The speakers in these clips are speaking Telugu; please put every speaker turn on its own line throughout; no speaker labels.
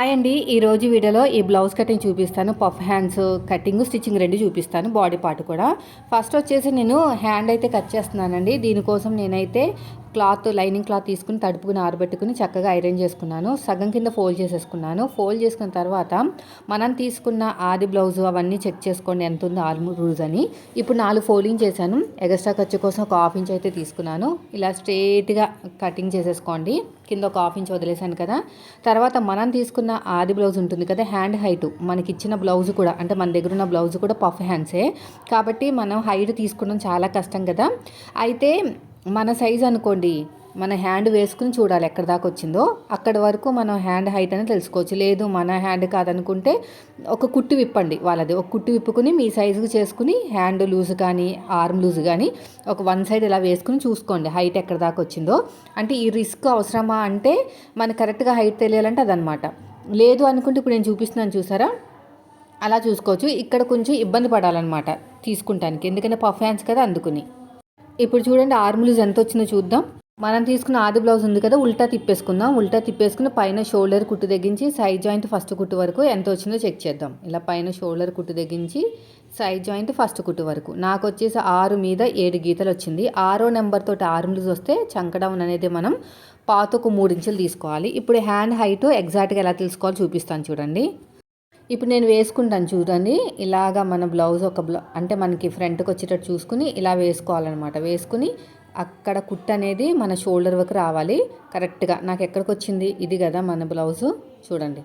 హాయ్ అండి ఈరోజు వీడియోలో ఈ బ్లౌజ్ కటింగ్ చూపిస్తాను. పఫ్ హ్యాండ్స్ కటింగ్ స్టిచ్చింగ్ రెండు చూపిస్తాను బాడీ పార్ట్ కూడా. ఫస్ట్ వచ్చేసి నేను హ్యాండ్ అయితే కట్ చేస్తున్నానండి. దీనికోసం నేనైతే క్లాత్ లైనింగ్ క్లాత్ తీసుకుని తడుపుకుని ఆరబెట్టుకుని చక్కగా ఐరన్ చేసుకున్నాను. సగం కింద ఫోల్డ్ చేసేసుకున్నాను. ఫోల్డ్ చేసుకున్న తర్వాత మనం తీసుకున్న ఆది బ్లౌజ్ అవన్నీ చెక్ చేసుకోండి ఎంత ఉందో ఆర్మ్ రూల్స్ అని. ఇప్పుడు నాలుగు ఫోల్డింగ్ చేశాను. ఎగస్ట్రా ఖర్చు కోసం ఒక హాఫ్ ఇంచ్ అయితే తీసుకున్నాను. ఇలా స్ట్రేట్గా కటింగ్ చేసేసుకోండి. కింద ఒక హాఫ్ ఇంచ్ వదిలేశాను కదా. తర్వాత మనం తీసుకున్న ఆది బ్లౌజ్ ఉంటుంది కదా హ్యాండ్ హైట్. మనకి ఇచ్చిన బ్లౌజ్ కూడా అంటే మన దగ్గర ఉన్న బ్లౌజ్ కూడా పఫ్ హ్యాండ్సే. కాబట్టి మనం హైట్ తీసుకోవడం చాలా కష్టం కదా. అయితే మన సైజ్ అనుకోండి మన హ్యాండ్ వేసుకుని చూడాలి ఎక్కడ దాకా వచ్చిందో. అక్కడి వరకు మనం హ్యాండ్ హైట్ అని తెలుసుకోవచ్చు. లేదు మన హ్యాండ్ కాదనుకుంటే ఒక కుట్టు విప్పండి వాళ్ళది. ఒక కుట్టు విప్పుకుని మీ సైజుకి చేసుకుని హ్యాండ్ లూజ్ కానీ ఆర్మ్ లూజ్ కానీ ఒక వన్ సైడ్ ఇలా వేసుకుని చూసుకోండి హైట్ ఎక్కడ దాకా వచ్చిందో. అంటే ఈ రిస్క్ అవసరమా అంటే మనకు కరెక్ట్గా హైట్ తెలియాలంటే అదనమాట లేదు అనుకుంటే ఇప్పుడు నేను చూపిస్తున్నాను చూసారా? అలా చూసుకోవచ్చు. ఇక్కడ కొంచెం ఇబ్బంది పడాలన్నమాట తీసుకుంటానికి. ఎందుకంటే పఫ్ హ్యాండ్స్ కదా అందుకుని. ఇప్పుడు చూడండి ఆర్ములూజ్ ఎంత వచ్చిందో చూద్దాం. మనం తీసుకున్న ఆది బ్లౌజ్ ఉంది కదా ఉల్టా తిప్పేసుకుందాం. ఉల్టా తిప్పేసుకుని పైన షోల్డర్ కుట్టు తగ్గించి సైడ్ జాయింట్ ఫస్ట్ కుట్టు వరకు ఎంత వచ్చిందో చెక్ చేద్దాం. ఇలా పైన షోల్డర్ కుట్టు తగ్గించి సైడ్ జాయింట్ ఫస్ట్ కుట్టు వరకు. నాకు వచ్చేసి ఆరు మీద ఏడు గీతలు వచ్చింది. ఆరో నెంబర్ తోటి వస్తే చంకడౌన్ అనేది మనం పాతకు మూడు ఇంచులు తీసుకోవాలి. ఇప్పుడు హ్యాండ్ హైట్ ఎగ్జాక్ట్గా ఎలా తెలుసుకోవాలో చూపిస్తాను చూడండి. ఇప్పుడు నేను వేసుకుంటాను చూడండి. ఇలాగా మన బ్లౌజ్ ఒక బ్లౌ అంటే మనకి ఫ్రంట్కి వచ్చేటట్టు చూసుకుని ఇలా వేసుకోవాలన్నమాట. వేసుకుని అక్కడ కుట్ అనేది మన షోల్డర్ వరకు రావాలి. కరెక్ట్గా. నాకు ఎక్కడికి వచ్చింది? ఇది కదా మన బ్లౌజు. చూడండి.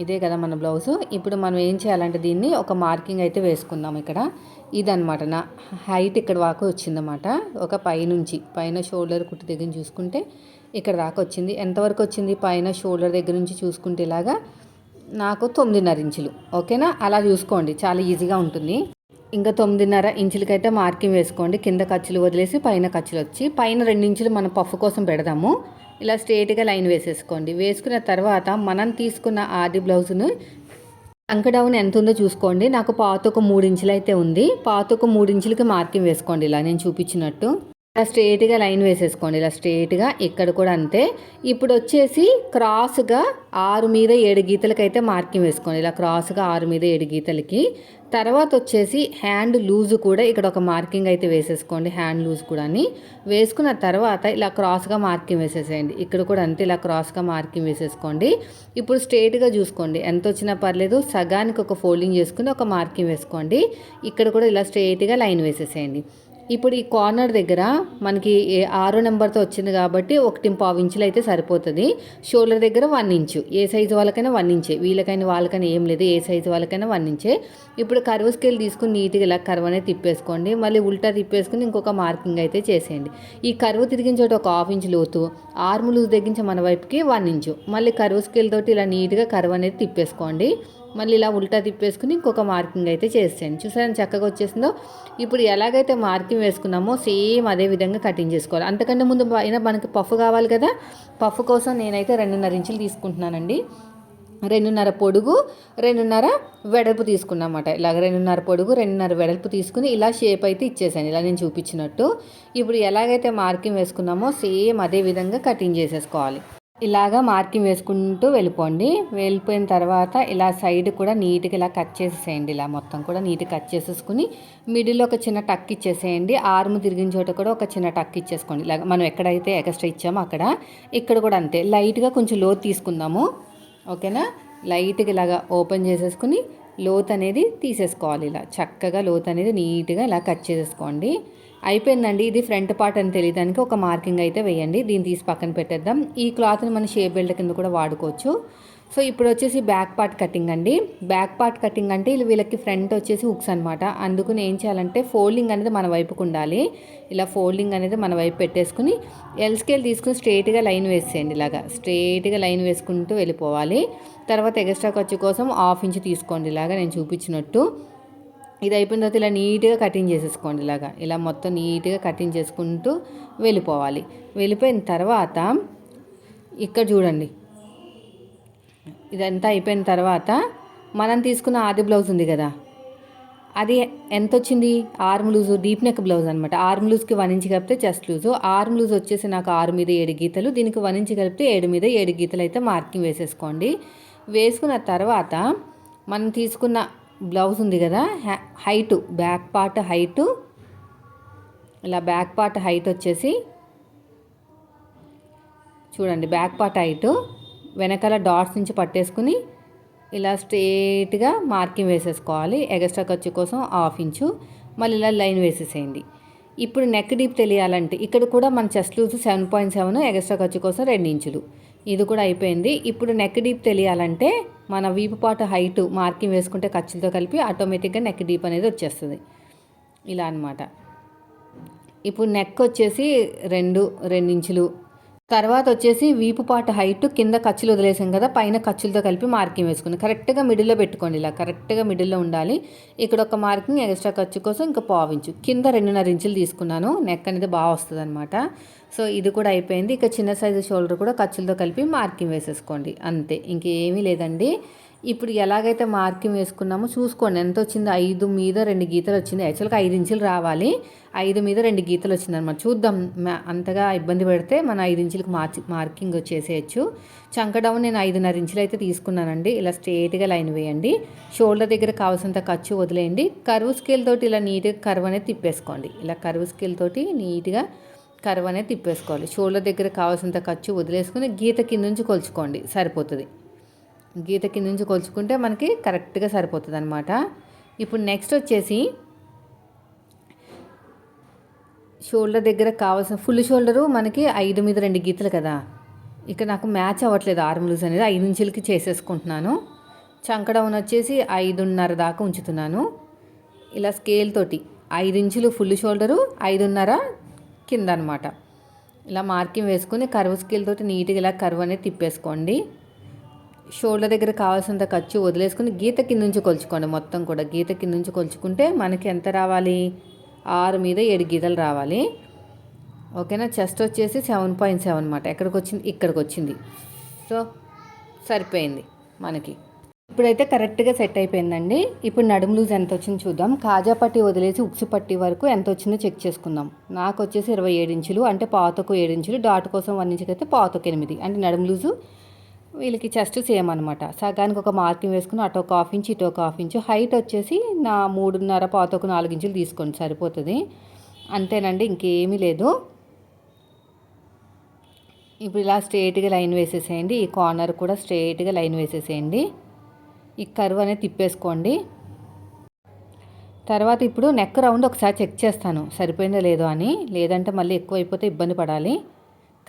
ఇదే కదా మన బ్లౌజు. ఇప్పుడు మనం ఏం చేయాలంటే దీన్ని ఒక మార్కింగ్ అయితే వేసుకుందాం ఇక్కడ. ఇదనమాట నా హైట్ ఇక్కడ దాకా వచ్చిందన్నమాట. ఒక పైనుంచి. పైన షోల్డర్ కుట్టు దగ్గర చూసుకుంటే ఇక్కడ దాకా వచ్చింది. ఎంతవరకు వచ్చింది? పైన షోల్డర్ దగ్గర నుంచి చూసుకుంటే ఇలాగా నాకు తొమ్మిదిన్నర ఇంచులు ఓకేనా? అలా చూసుకోండి చాలా ఈజీగా ఉంటుంది. ఇంకా తొమ్మిదిన్నర ఇంచులకైతే మార్కింగ్ వేసుకోండి కింద ఖర్చులు వదిలేసి పైన ఖర్చులు వచ్చి పైన రెండు ఇంచులు పఫ్ కోసం పెడదాము. ఇలా స్ట్రేట్గా లైన్ వేసేసుకోండి. వేసుకున్న తర్వాత మనం తీసుకున్న ఆది బ్లౌజ్ను అంకడౌన్ ఎంత ఉందో చూసుకోండి. నాకు పాత ఒక మూడు ఇంచులు అయితే ఉంది. పాతొక మూడు ఇంచులకి మార్కింగ్ వేసుకోండి ఇలా నేను చూపించినట్టు. ఇలా స్ట్రేట్గా లైన్ వేసేసుకోండి. ఇలా స్ట్రేట్గా ఇక్కడ కూడా అంతే. ఇప్పుడు వచ్చేసి క్రాస్గా ఆరు మీద ఏడు గీతలకైతే మార్కింగ్ వేసుకోండి. ఇలా క్రాస్గా ఆరు మీద ఏడు గీతలకి. తర్వాత వచ్చేసి హ్యాండ్ లూజ్ కూడా ఇక్కడ ఒక మార్కింగ్ అయితే వేసేసుకోండి. హ్యాండ్ లూజ్ కూడా వేసుకున్న తర్వాత ఇలా క్రాస్గా మార్కింగ్ వేసేసేయండి. ఇక్కడ కూడా అంతే ఇలా క్రాస్గా మార్కింగ్ వేసేసుకోండి. ఇప్పుడు స్ట్రేట్గా చూసుకోండి. ఎంత వచ్చినా పర్లేదు సగానికి ఒక ఫోల్డింగ్ చేసుకుని ఒక మార్కింగ్ వేసుకోండి. ఇక్కడ కూడా ఇలా స్ట్రేట్గా లైన్ వేసేసేయండి. ఇప్పుడు ఈ కార్నర్ దగ్గర మనకి ఆరో నెంబర్తో వచ్చింది కాబట్టి ఒకటి పావు ఇంచులు అయితే సరిపోతుంది. షోల్డర్ దగ్గర వన్ ఇంచు. ఏ సైజు వాళ్ళకైనా వన్ ఇంచే. వీళ్ళకైనా వాళ్ళకైనా ఏం లేదు. ఏ సైజు వాళ్ళకైనా వన్ ఇంచే. ఇప్పుడు కర్వ్ స్కేల్ తీసుకుని నీట్గా ఇలా కర్వ్ అనేది తిప్పేసుకోండి. మళ్ళీ ఉల్టా తిప్పేసుకుని ఇంకొక మార్కింగ్ అయితే చేసేయండి. ఈ కరువు తిరిగిన చోట ఒక హాఫ్ ఇంచ్ లోతు. ఆర్మ్ లూజ్ తగ్గించి మన వైపుకి వన్ ఇంచు. మళ్ళీ కర్వ్ స్కేల్ తోటి ఇలా నీట్గా కర్వ్ అనేది తిప్పేసుకోండి. మళ్ళీ ఇలా ఉల్టా తిప్పేసుకుని ఇంకొక మార్కింగ్ అయితే చేసేయండి. చూసారని చక్కగా వచ్చేసిందో? ఇప్పుడు ఎలాగైతే మార్కింగ్ వేసుకున్నామో సేమ్ అదే విధంగా కటింగ్ చేసుకోవాలి. అంతకంటే ముందు అయినా మనకి పఫ్ కావాలి కదా? పఫ్ కోసం నేనైతే రెండున్నర ఇంచులు తీసుకుంటున్నానండి. రెండున్నర పొడుగు రెండున్నర వెడల్పు తీసుకున్నమాట ఇలాగ రెండున్నర పొడుగు రెండున్నర వెడల్పు తీసుకుని ఇలా షేప్ అయితే ఇచ్చేసాను ఇలా నేను చూపించినట్టు. ఇప్పుడు ఎలాగైతే మార్కింగ్ వేసుకున్నామో సేమ్ అదే విధంగా కటింగ్ చేసేసుకోవాలి. ఇలాగా మార్కింగ్ వేసుకుంటూ వెళ్ళిపోండి. వెళ్ళిపోయిన తర్వాత ఇలా సైడ్ కూడా నీట్గా ఇలా కట్ చేసేసేయండి. ఇలా మొత్తం కూడా నీట్గా కట్ చేసేసుకుని మిడిల్లో ఒక చిన్న టక్ ఇచ్చేసేయండి. ఆర్మ్ తిరిగిన చోట కూడా ఒక చిన్న టక్ ఇచ్చేసుకోండి. ఇలా మనం ఎక్కడైతే ఎక్స్ట్రా ఇచ్చామో అక్కడ ఇక్కడ కూడా అంతే. లైట్గా కొంచెం లోతు తీసుకుందాము. ఓకేనా? లైట్గా ఇలాగా ఓపెన్ చేసేసుకుని లోత్ అనేది తీసేసుకోవాలి. ఇలా చక్కగా లోత్ అనేది నీట్గా ఇలా కట్ చేసేసుకోండి. అయిపోయిందండి. ఇది ఫ్రంట్ పార్ట్ అని తెలియడానికి ఒక మార్కింగ్ అయితే వేయండి. దీన్ని తీసి పక్కన పెట్టేద్దాం. ఈ క్లాత్ని మన షేప్ బెల్ట్ కింద కూడా వాడుకోవచ్చు. సో ఇప్పుడు వచ్చేసి బ్యాక్ పార్ట్ కటింగ్ అండి. బ్యాక్ పార్ట్ కటింగ్ అంటే వీళ్ళకి ఫ్రంట్ వచ్చేసి హుక్స్ అనమాట అందుకు ఏం చేయాలంటే ఫోల్డింగ్ అనేది మన వైపుకు ఉండాలి. ఇలా ఫోల్డింగ్ అనేది మన వైపు పెట్టేసుకుని ఎల్ స్కేల్ తీసుకుని స్ట్రేట్గా లైన్ వేసేయండి ఇలాగా. స్ట్రేట్గా లైన్ వేసుకుంటూ వెళ్ళిపోవాలి. తర్వాత ఎక్స్ట్రా ఖర్చు కోసం హాఫ్ ఇంచ్ తీసుకోండి ఇలాగా నేను చూపించినట్టు. ఇది అయిపోయిన తర్వాత ఇలా నీట్గా కటింగ్ చేసేసుకోండి ఇలాగా. ఇలా మొత్తం నీట్గా కటింగ్ చేసుకుంటూ వెళ్ళిపోవాలి. వెళ్ళిపోయిన తర్వాత ఇక్కడ చూడండి. ఇదంతా అయిపోయిన తర్వాత మనం తీసుకున్న ఆది బ్లౌజ్ ఉంది కదా. అది ఎంత వచ్చింది? Arm loose deep neck blouse అనమాట ఆర్మ్ లూజ్కి వన్ ఇంచ్ కలిపితే చెస్ట్ లూజు. ఆర్మ్ లూజ్ వచ్చేసి నాకు ఆరు మీద ఏడు గీతలు. దీనికి వన్ ఇంచ్ కలిపితే ఏడు మీద ఏడు గీతలు అయితే మార్కింగ్ వేసేసుకోండి. వేసుకున్న తర్వాత మనం తీసుకున్న బ్లౌజ్ ఉంది కదా హైటు బ్యాక్ పార్ట్ హైటు ఇలా బ్యాక్ పార్ట్ హైట్ వచ్చేసి చూడండి బ్యాక్ పార్ట్ హైటు వెనకాల డాట్స్ నుంచి పట్టేసుకుని ఇలా స్ట్రేట్గా మార్కింగ్ వేసేసుకోవాలి. ఎగస్ట్రా ఖర్చు కోసం హాఫ్ ఇంచు మళ్ళీ ఇలా లైన్ వేసేసేయండి. ఇప్పుడు నెక్ డీప్ తెలియాలంటే ఇక్కడ కూడా మన chest loose seven point seven extra ఖర్చు కోసం రెండు ఇంచులు. ఇది కూడా అయిపోయింది. ఇప్పుడు నెక్ డీప్ తెలియాలంటే మన వీపు పాటు హైట్ మార్కింగ్ వేసుకుంటే ఖర్చులతో కలిపి ఆటోమేటిక్గా నెక్ డీప్ అనేది వచ్చేస్తుంది. ఇలా అనమాట ఇప్పుడు నెక్ వచ్చేసి రెండు రెండు ఇంచులు తర్వాత వచ్చేసి వీపు పాట హైట్ కింద ఖర్చులు వదిలేసాం కదా పైన ఖర్చులతో కలిపి మార్కింగ్ వేసుకుని కరెక్ట్గా మిడిల్లో పెట్టుకోండి ఇలా కరెక్ట్గా మిడిల్లో ఉండాలి. ఇక్కడ ఒక మార్కింగ్ ఎక్స్ట్రా ఖర్చు కోసం ఇంకా పావించు కింద రెండున్నర ఇంచులు తీసుకున్నాను. నెక్ అనేది బాగా వస్తుంది అనమాట సో ఇది కూడా అయిపోయింది. ఇక చిన్న సైజు షోల్డర్ కూడా ఖర్చులతో కలిపి మార్కింగ్ వేసేసుకోండి. అంతే. ఇంకేమీ లేదండి. ఇప్పుడు ఎలాగైతే మార్కింగ్ వేసుకున్నామో చూసుకోండి. ఎంత వచ్చింది ఐదు మీద రెండు గీతలు వచ్చింది యాక్చువల్గా ఐదు ఇంచులు రావాలి. ఐదు మీద రెండు గీతలు వచ్చింది అనమాట చూద్దాం అంతగా ఇబ్బంది పెడితే మన ఐదు ఇంచులకు మార్చి మార్కింగ్ వచ్చేసేయచ్చు. చంకడౌన్ నేను ఐదున్నర ఇంచులు అయితే తీసుకున్నానండి. ఇలా స్ట్రేట్గా లైన్ వేయండి. షోల్డర్ దగ్గర కావాల్సినంత ఖర్చు వదిలేయండి. కరువు స్కేల్ తోటి ఇలా నీట్గా కర్వ్ అనేది తిప్పేసుకోండి. ఇలా కరువు స్కేల్ తోటి నీట్గా కరువు అనేది తిప్పేసుకోవాలి. షోల్డర్ దగ్గర కావాల్సినంత ఖర్చు వదిలేసుకుని గీత కింద నుంచి కొలుచుకోండి. సరిపోతుంది. గీత కింద నుంచి కొలుచుకుంటే మనకి కరెక్ట్గా సరిపోతుంది అనమాట ఇప్పుడు నెక్స్ట్ వచ్చేసి షోల్డర్ దగ్గర కావాల్సిన ఫుల్ షోల్డరు మనకి ఐదు మీద రెండు గీతలు కదా. ఇక నాకు మ్యాచ్ అవ్వట్లేదు ఆర్మ్ లూజ్ అనేది ఐదు ఇంచులకి చేసేసుకుంటున్నాను. చంకడౌన్ వచ్చేసి ఐదున్నర దాకా ఉంచుతున్నాను. ఇలా స్కేల్ తోటి ఐదు ఇంచులు ఫుల్ షోల్డరు ఐదున్నర కింద అనమాట ఇలా మార్కింగ్ వేసుకుని కర్వ్ స్కేల్ తోటి నీట్గా ఇలా కర్వ్ అనేది తిప్పేసుకోండి. షోల్డర్ దగ్గర కావాల్సినంత ఖర్చు వదిలేసుకుని గీత కింద నుంచి కొలుచుకోండి. మొత్తం కూడా గీత కింద నుంచి కొలుచుకుంటే మనకి ఎంత రావాలి? ఆరు మీద ఏడు గీతలు రావాలి. ఓకేనా? చెస్ట్ వచ్చేసి సెవెన్ పాయింట్ సెవెన్ అనమాట ఎక్కడికి వచ్చింది? ఇక్కడికి వచ్చింది. సో సరిపోయింది మనకి. ఇప్పుడైతే కరెక్ట్గా సెట్ అయిపోయిందండి. ఇప్పుడు నడుము లూజ్ ఎంత వచ్చింది చూద్దాం. కాజా పట్టి వదిలేసి ఉక్సు పట్టి వరకు ఎంత వచ్చిందో చెక్ చేసుకుందాం. నాకు వచ్చేసి ఇరవై ఏడు ఇంచులు అంటే పాతకు ఏడు ఇంచులు డాట్ కోసం వన్ ఇంచుకి అయితే పాతకు ఎనిమిది. అంటే నడుము లూజు వీళ్ళకి చెస్ట్ సేమ్ అనమాట సగానికి ఒక మార్కింగ్ వేసుకుని అటు ఒక హాఫ్ ఇంచ్ ఇటు ఒక హాఫ్ హైట్ వచ్చేసి నా మూడున్నర పాత ఒక నాలుగు ఇంచులు తీసుకోండి సరిపోతుంది. అంతేనండి ఇంకేమీ లేదు. ఇప్పుడు ఇలా స్ట్రేట్గా లైన్ వేసేసేయండి. ఈ కార్నర్ కూడా స్ట్రేట్గా లైన్ వేసేసేయండి. ఈ కర్వ్ అనేది తిప్పేసుకోండి. తర్వాత ఇప్పుడు నెక్ రౌండ్ ఒకసారి చెక్ చేస్తాను. సరిపోయిందో లేదో అని. లేదంటే మళ్ళీ ఎక్కువ అయిపోతే ఇబ్బంది పడాలి.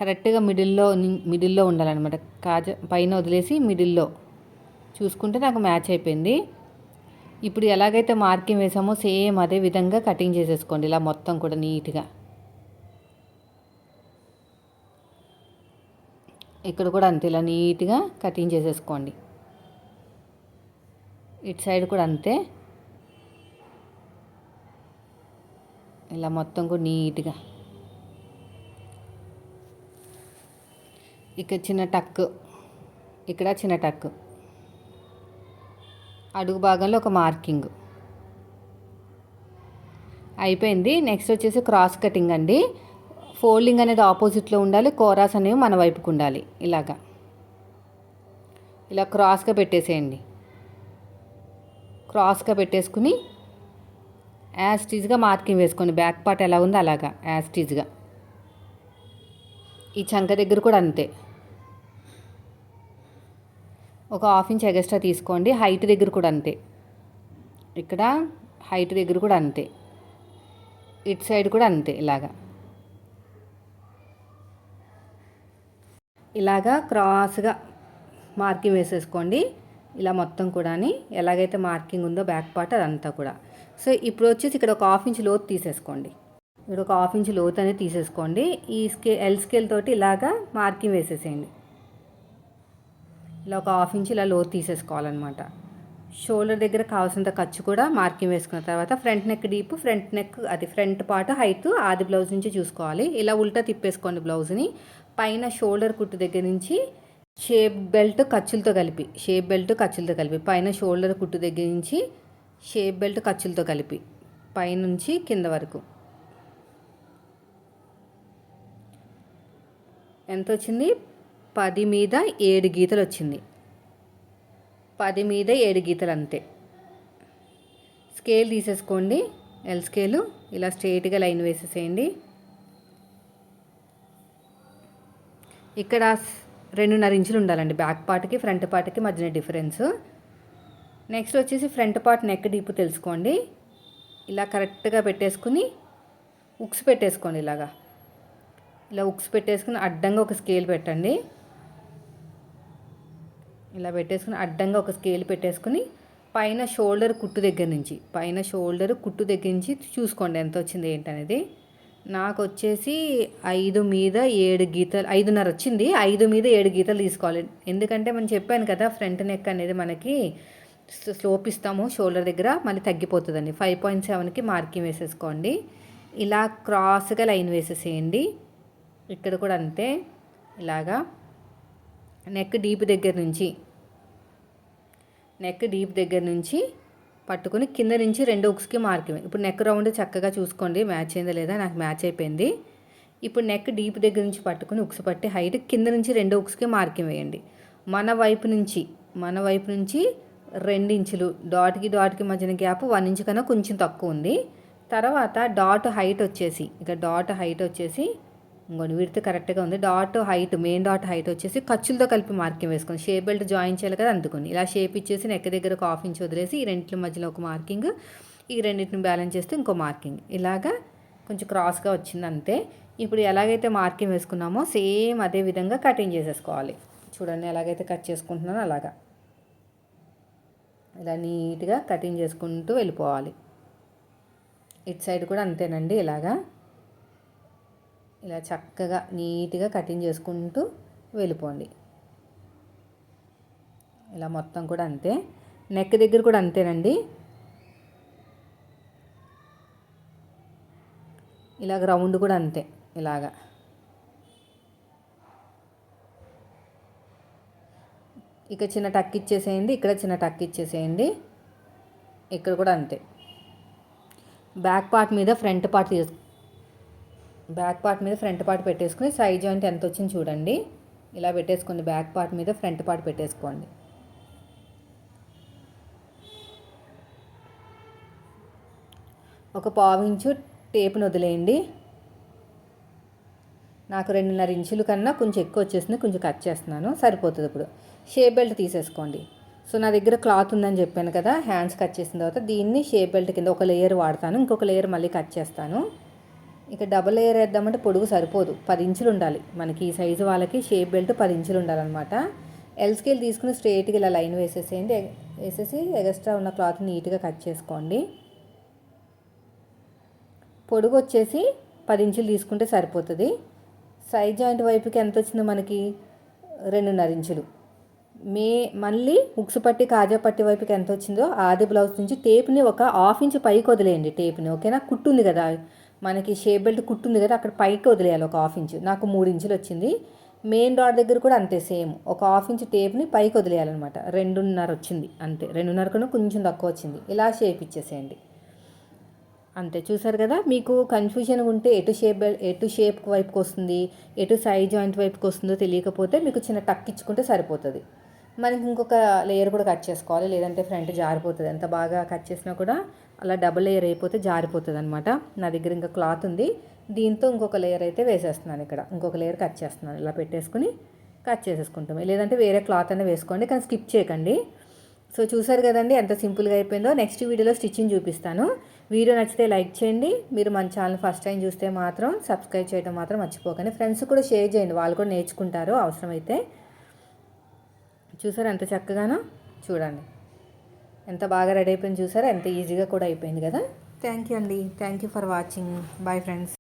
కరెక్ట్గా మిడిల్లో మిడిల్లో ఉండాలన్నమాట. కాజ పైన వదిలేసి మిడిల్లో. చూసుకుంటే నాకు మ్యాచ్ అయిపోయింది. ఇప్పుడు ఎలాగైతే మార్కింగ్ వేసామో సేమ్ అదే విధంగా కటింగ్ చేసేసుకోండి ఇలా మొత్తం కూడా నీట్గా. ఇక్కడ కూడా అంతే ఇలా నీట్గా కటింగ్ చేసేసుకోండి. ఇటు సైడ్ కూడా అంతే. ఇలా మొత్తం కూడా నీట్గా. ఇక్కడ చిన్న టక్. ఇక్కడ చిన్న టక్. అడుగు భాగంలో ఒక మార్కింగ్. అయిపోయింది. నెక్స్ట్ వచ్చేసి క్రాస్ కటింగ్ అండి. ఫోల్డింగ్ అనేది ఆపోజిట్లో ఉండాలి కోరాస్ అనేవి మన వైపుకు ఉండాలి. ఇలాగా. ఇలా క్రాస్గా పెట్టేసేయండి. క్రాస్గా పెట్టేసుకుని యాస్టీజ్గా మార్కింగ్ వేసుకోండి. బ్యాక్ పార్ట్ ఎలా ఉందో అలాగా యాస్టీజ్గా ఈ చంక దగ్గర కూడా అంతే. ఒక హాఫ్ ఇంచ్ ఎగస్ట్రా తీసుకోండి. హైట్ దగ్గర కూడా అంతే. ఇక్కడ హైట్ దగ్గర కూడా అంతే. ఇటు సైడ్ కూడా అంతే ఇలాగా. ఇలాగా క్రాస్గా మార్కింగ్ వేసేసుకోండి. ఇలా మొత్తం కూడా ఎలాగైతే మార్కింగ్ ఉందో బ్యాక్ పార్ట్ అదంతా కూడా. సో ఇప్పుడు వచ్చేసి ఇక్కడ ఒక హాఫ్ ఇంచ్ లోతు తీసేసుకోండి. ఇక్కడ ఒక హాఫ్ ఇంచ్ లోతు అనేది తీసేసుకోండి. ఈ స్కే ఎల్ స్కేల్ తోటి ఇలాగా మార్కింగ్ వేసేసేయండి. ఇలా ఒక హాఫ్ ఇంచ్ ఇలా లోతు తీసేసుకోవాలన్నమాట. షోల్డర్ దగ్గర కావాల్సినంత ఖర్చు కూడా మార్కింగ్ వేసుకున్న తర్వాత front neck deep front neck అది ఫ్రంట్ పార్ట్ హైట్ ఆది బ్లౌజ్ నుంచి చూసుకోవాలి. ఇలా ఉల్టా తిప్పేసుకోండి బ్లౌజ్ని. పైన షోల్డర్ కుట్టు దగ్గర నుంచి షేప్ బెల్ట్ ఖర్చులతో కలిపి షేప్ బెల్ట్ ఖర్చులతో కలిపి పైన షోల్డర్ కుట్టు దగ్గర నుంచి షేప్ బెల్ట్ ఖర్చులతో కలిపి పైనుంచి కింద వరకు. ఎంత వచ్చింది? పది మీద ఏడు గీతలు వచ్చింది పది మీద ఏడు గీతలు అంతే స్కేల్ తీసేసుకోండి. ఎల్ స్కేలు ఇలా స్ట్రైట్గా లైన్ వేసేసేయండి. ఇక్కడ రెండున్నర ఇంచులు ఉండాలండి. బ్యాక్ పార్ట్కి ఫ్రంట్ పార్ట్కి మధ్యన డిఫరెన్స్. నెక్స్ట్ వచ్చేసి ఫ్రంట్ పార్ట్ నెక్ డీప్ తెలుసుకోండి. ఇలా కరెక్ట్గా పెట్టేసుకుని ఉక్స్ పెట్టేసుకోండి ఇలాగా. ఇలా ఉక్స్ పెట్టేసుకుని అడ్డంగా ఒక స్కేల్ పెట్టండి. ఇలా పెట్టేసుకుని అడ్డంగా ఒక స్కేల్ పెట్టేసుకుని పైన షోల్డర్ కుట్టు దగ్గర నుంచి పైన షోల్డర్ కుట్టు దగ్గర నుంచి చూసుకోండి ఎంత వచ్చింది ఏంటనేది. నాకు వచ్చేసి ఐదు మీద ఏడు గీతలు ఐదున్నర వచ్చింది ఐదు మీద ఏడు గీతలు తీసుకోవాలి. ఎందుకంటే మనం చెప్పాను కదా ఫ్రంట్ నెక్ అనేది మనకి స్లోప్ ఇస్తాము షోల్డర్ దగ్గర మళ్ళీ తగ్గిపోతుందండి. ఫైవ్ పాయింట్ సెవెన్కి మార్కింగ్ వేసేసుకోండి. ఇలా క్రాస్గా లైన్ వేసేసేయండి. ఇక్కడ కూడా అంతే. ఇలాగా. నెక్ డీప్ దగ్గర నుంచి నెక్ డీప్ దగ్గర నుంచి పట్టుకుని కింద నుంచి రెండు ఉక్స్కి మార్కింగ్ ఇప్పుడు నెక్ రౌండ్ చక్కగా చూసుకోండి మ్యాచ్ అయిందా లేదా నాకు మ్యాచ్ అయిపోయింది. ఇప్పుడు నెక్ డీప్ దగ్గర నుంచి పట్టుకుని ఉక్స్ పట్టి హైట్ కింద నుంచి రెండు ఉక్స్కి మార్కింగ్ వేయండి మన వైపు నుంచి మన వైపు నుంచి రెండు ఇంచులు డాట్కి డాట్కి మధ్యన గ్యాప్ వన్ ఇంచు కన్నా కొంచెం తక్కువ ఉంది. తర్వాత డాట్ హైట్ వచ్చేసి ఇక డాట్ హైట్ వచ్చేసి ఇంకోటి విడితే కరెక్ట్గా ఉంది. Dot height main dot height వచ్చేసి ఖర్చులతో కలిపి మార్కింగ్ వేసుకొని షేప్ బెల్ట్ జాయిన్ చేయాలి కదా అందుకుని. ఇలా షేప్ ఇచ్చేసి నెక్ దగ్గర ఒక హాఫ్ ఇంచ్ వదిలేసి ఈ రెండింటి మధ్యలో ఒక మార్కింగ్ ఈ రెండింటిని బ్యాలెన్స్ చేస్తే ఇంకో మార్కింగ్ ఇలాగా కొంచెం క్రాస్గా వచ్చింది అంతే. ఇప్పుడు ఎలాగైతే మార్కింగ్ వేసుకున్నామో సేమ్ అదే విధంగా కటింగ్ చేసేసుకోవాలి. చూడండి ఎలాగైతే కట్ చేసుకుంటున్నానో అలాగా. ఇలా నీట్గా కటింగ్ చేసుకుంటూ వెళ్ళిపోవాలి. ఇటు సైడ్ కూడా అంతేనండి ఇలాగా. ఇలా చక్కగా నీట్గా కటింగ్ చేసుకుంటూ వెళ్ళిపోండి. ఇలా మొత్తం కూడా అంతే. నెక్ దగ్గర కూడా అంతేనండి. ఇలాగ రౌండ్ కూడా అంతే ఇలాగా. ఇక చిన్న టక్ ఇచ్చేసేయండి ఇక్కడ చిన్న టక్ ఇచ్చేసేయండి. ఇక్కడ కూడా అంతే. బ్యాక్ పార్ట్ మీద ఫ్రంట్ పార్ట్ తీసు బ్యాక్ పార్ట్ మీద ఫ్రంట్ పార్ట్ పెట్టేసుకుని సైడ్ జాయింట్ ఎంత వచ్చింది చూడండి. ఇలా పెట్టేసుకోండి బ్యాక్ పార్ట్ మీద ఫ్రంట్ పార్ట్ పెట్టేసుకోండి. ఒక పావించు టేప్ను వదిలేయండి నాకు రెండున్నర ఇంచుల కన్నా కొంచెం ఎక్కువ వచ్చేసింది కొంచెం కట్ చేస్తున్నాను సరిపోతుంది ఇప్పుడు. షేప్ బెల్ట్ తీసేసుకోండి. సో నా దగ్గర క్లాత్ ఉందని చెప్పాను కదా హ్యాండ్స్ కట్ చేసిన తర్వాత దీన్ని షేప్ బెల్ట్ కింద ఒక లేయర్ వాడతాను ఇంకొక లేయర్ మళ్ళీ కట్ చేస్తాను. ఇక డబల్ లేయర్ వేద్దామంటే పొడుగు సరిపోదు. పది ఇంచులు ఉండాలి. మనకి ఈ సైజు వాళ్ళకి షేప్ బెల్ట్ పది ఇంచులు ఉండాలన్నమాట. ఎల్ స్కేల్ తీసుకుని స్ట్రేట్గా ఇలా లైన్ వేసేసేయండి. వేసేసి ఎగస్ట్రా ఉన్న క్లాత్ నీట్గా కట్ చేసుకోండి. పొడుగు వచ్చేసి పది ఇంచులు తీసుకుంటే సరిపోతుంది. సైడ్ జాయింట్ వైపుకి ఎంత వచ్చిందో మనకి? రెండున్నర ఇంచులు. మే మళ్ళీ ఉక్సు పట్టి కాజా పట్టి వైపుకి ఎంత వచ్చిందో ఆది బ్లౌజ్ నుంచి టేప్ని ఒక హాఫ్ ఇంచ్ పైకి వదిలేయండి. టేప్ని ఓకేనా? కుట్టుంది కదా. మనకి షేప్ బెల్ట్ కుట్టుంది కదా అక్కడ పైకి వదిలేయాలి ఒక హాఫ్ ఇంచు. నాకు మూడు ఇంచులు వచ్చింది. మెయిన్ డాట్ దగ్గర కూడా అంతే సేమ్. ఒక హాఫ్ ఇంచ్ టేప్ని పైకి వదిలేయాలన్నమాట. రెండున్నర వచ్చింది అంతే. రెండున్నర కన్నా కొంచెం తక్కువ వచ్చింది. ఇలా షేప్ ఇచ్చేసేయండి. అంతే చూసారు కదా? మీకు కన్ఫ్యూజన్ ఉంటే ఎటు షేప్ ఎటు షేప్ వైపుకి వస్తుంది ఎటు సైజ్ జాయింట్ వైపుకి వస్తుందో తెలియకపోతే మీకు చిన్న టక్ ఇచ్చుకుంటే సరిపోతుంది. మనకి ఇంకొక లేయర్ కూడా కట్ చేసుకోవాలి లేదంటే ఫ్రంట్ జారిపోతుంది. ఎంత బాగా కట్ చేసినా కూడా అలా డబుల్ లేయర్ అయిపోతే జారిపోతుంది అనమాట నా దగ్గర ఇంకా క్లాత్ ఉంది. దీంతో ఇంకొక లేయర్ అయితే వేసేస్తున్నాను ఇక్కడ. ఇంకొక లేయర్ కట్ చేస్తున్నాను. ఇలా పెట్టేసుకుని కట్ చేసేసుకుంటాం. లేదంటే వేరే క్లాత్ అయినా వేసుకోండి కానీ స్కిప్ చేయకండి. సో చూసారు కదండి ఎంత సింపుల్గా అయిపోయిందో. నెక్స్ట్ వీడియోలో స్టిచ్చింగ్ చూపిస్తాను. వీడియో నచ్చితే లైక్ చేయండి. మీరు మన ఛానల్ ఫస్ట్ టైం చూస్తే మాత్రం సబ్స్క్రైబ్ చేయడం మాత్రం మర్చిపోకండి. ఫ్రెండ్స్ కూడా షేర్ చేయండి. వాళ్ళు కూడా నేర్చుకుంటారు అవసరమైతే. చూసారు ఎంత చక్కగానో? చూడండి. ఎంత బాగా రెడీ అయిపోయింది చూసారా? ఎంత ఈజీగా కూడా అయిపోయింది కదా? థ్యాంక్ యూ అండి. Thank you for watching bye friends